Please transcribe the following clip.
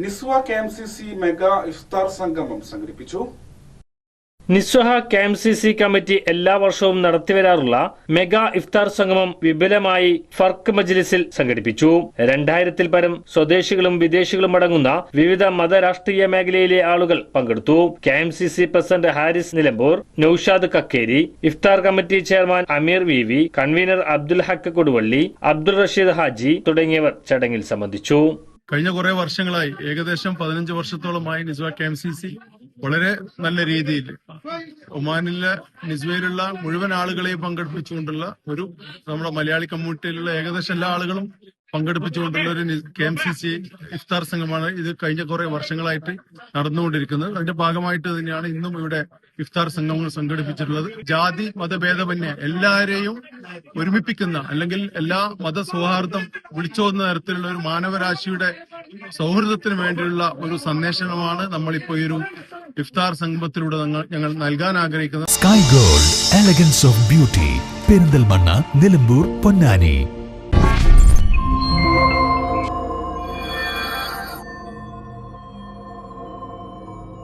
Nizwa K M C C mega ഇഫ്താർ സംഗമം സംഘടിപ്പിച്ചു. Nizwa K M C C committee എല്ലാ വർഷവും നടത്തിവരാറുള്ള മെഗാ ഇഫ്താർ സംഗമം വിപുലമായി ഫർക്ക് മജ്ലിസിൽ സംഘടിപ്പിച്ചു. രണ്ടായിരത്തിൽ പരം സ്വദേശികളും വിദേശികളും അടങ്ങുന്ന വിവിധ മത രാഷ്ട്രീയ മേഖലയിലെ ആളുകൾ പങ്കെടുത്തു. K M C C president Haris Nilambur Naushad Kakkeri ഇഫ്താർ committee chairman Ameer V V convener Abdul Haq Koduvally Abdul Rasheed Haji തുടങ്ങിയവർ ചടങ്ങിൽ സംബന്ധിച്ചു. കഴിഞ്ഞ കുറെ വർഷങ്ങളായി ഏകദേശം പതിനഞ്ച് വർഷത്തോളമായി Nizwa K M C C വളരെ നല്ല രീതിയിൽ ഒമാനിലെ നിസ്വയിലുള്ള മുഴുവൻ ആളുകളെയും പങ്കെടുപ്പിച്ചുകൊണ്ടുള്ള ഒരു നമ്മുടെ മലയാളി കമ്മ്യൂണിറ്റിയിലുള്ള ഏകദേശം എല്ലാ ആളുകളും പങ്കെടുപ്പിച്ചുകൊണ്ടുള്ള ഒരു കെ എം സി സി ഇഫ്താർ സംഘമാണ് ഇത് കഴിഞ്ഞ കുറെ വർഷങ്ങളായിട്ട് നടന്നുകൊണ്ടിരിക്കുന്നത്. അതിന്റെ ഭാഗമായിട്ട് തന്നെയാണ് ഇന്നും ഇവിടെ ഇഫ്താർ സംഘങ്ങൾ സംഘടിപ്പിച്ചിട്ടുള്ളത്. ജാതി മതഭേദമന്യേ എല്ലാവരെയും ഒരുമിപ്പിക്കുന്ന അല്ലെങ്കിൽ എല്ലാ മത സൗഹാർദ്ദം വിളിച്ചോന്ന തരത്തിലുള്ള ഒരു മാനവരാശിയുടെ സൗഹൃദത്തിന് വേണ്ടിയുള്ള ഒരു സന്ദേശമാണ് നമ്മളിപ്പോ ഈ ഒരു ഇഫ്താർ സംഗമത്തിലൂടെ ഞങ്ങൾ നൽകാൻ ആഗ്രഹിക്കുന്നത്. Sky gold elegance of beauty Perinthalmanna Nilambur Ponnani.